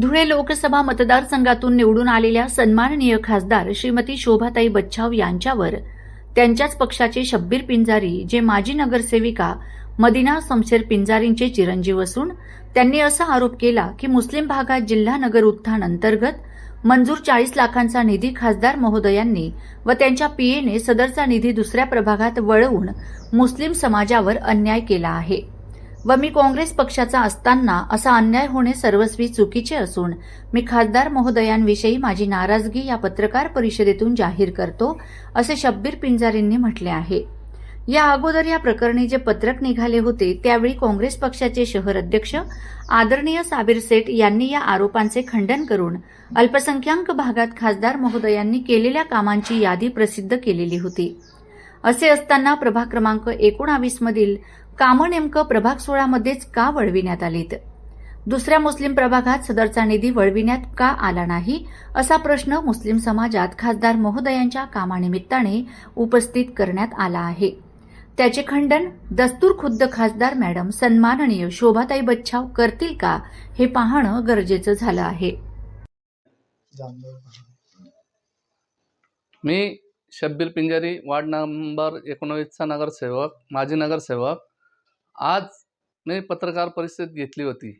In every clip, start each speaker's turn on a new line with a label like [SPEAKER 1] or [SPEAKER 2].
[SPEAKER 1] धुळे लोकसभा मतदारसंघातून निवडून आलेल्या सन्माननीय खासदार श्रीमती शोभाताई बच्छाव यांच्यावर त्यांच्याच पक्षाचे शब्बीर पिंजारी जे माजी नगरसेविका मदिना समशेर पिंजारींचे चिरंजीव असून त्यांनी असा आरोप केला की मुस्लिम भागात जिल्हा नगर उत्थान अंतर्गत मंजूर चाळीस लाखांचा निधी खासदार महोदयांनी व त्यांच्या पीएने सदरचा निधी दुसऱ्या प्रभागात वळवून मुस्लिम समाजावर अन्याय केला आहे. व मी काँग्रेस पक्षाचा असताना असा अन्याय होणे सर्वस्वी चुकीचे असून मी खासदार महोदयांविषयी माझी नाराजगी या पत्रकार परिषदेतून जाहीर करतो असे शब्बीर पिंजारींनी म्हटले आहे. या अगोदर या प्रकरणी जे पत्रक निघाले होते त्यावेळी काँग्रेस पक्षाचे शहर अध्यक्ष आदरणीय साबीर सेठ यांनी या आरोपांचे खंडन करून अल्पसंख्याक भागात खासदार महोदयांनी केलेल्या कामांची यादी प्रसिद्ध केलेली होती. असे असताना प्रभाग क्रमांक एकोणावीस मधील कामं नेमकं प्रभाग सोळामध्येच का वळविण्यात आलीत? दुसऱ्या मुस्लिम प्रभागात सदरचा निधी वळविण्यात का आला नाही? असा प्रश्न मुस्लिम समाजात खासदार महोदयांच्या कामानिमित्ताने उपस्थित करण्यात आला आहे. त्याचे खंडन दस्तूर खुद्द खासदार मॅडम सन्माननीय शोभाताई बच्छाव करतील का हे पाहणं गरजेचं झालं आहे.
[SPEAKER 2] मी शब्बीर पिंजारी वार्ड नंबर एकोणावीसचा नगरसेवक माजी नगरसेवक. आज मी पत्रकार परिषद घेतली होती.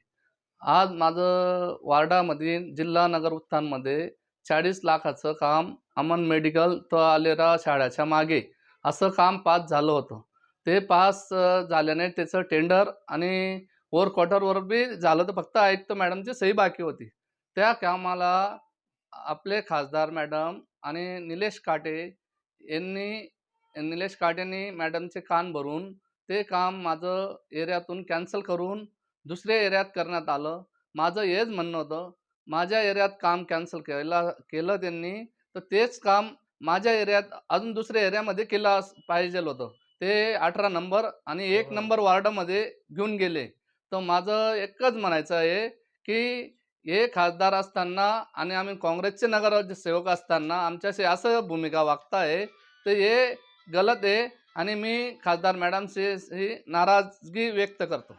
[SPEAKER 2] आज माझं वार्डामध्ये जिल्हा नगर उत्थानमध्ये चाळीस लाखाचं काम अमन मेडिकल तो आलेरा शाळेच्या मागे असं काम पास झालं होतं. ते पास झाल्याने त्याचं टेंडर आणि वर क्वार्टरवर बी झालं तर फक्त आयुक्त मॅडमची सही बाकी होती. त्या कामाला आपले खासदार मॅडम आणि निलेश काटे यांनी निलेश काटेंनी मॅडमचे कान भरून ते काम माझं एरियातून कॅन्सल करून दुसऱ्या एरियात करण्यात आलं. माझं हेच म्हणणं होतं माझ्या एरियात काम कॅन्सल केलं केलं त्यांनी तर तेच काम माझ्या एरियात अजून दुसऱ्या एरियामध्ये केलं अस- पाहिजे होतं. ते अठरा नंबर आणि एक नंबर वार्डामध्ये घेऊन गेले. तर माझं एकच म्हणायचं आहे की हे खासदार असताना आणि आम्ही काँग्रेसचे नगरसेवक असताना आमच्याशी असं भूमिका वागताय तर हे गलत आहे आणि मी खासदार मॅडमशी ही नाराजगी व्यक्त करतो.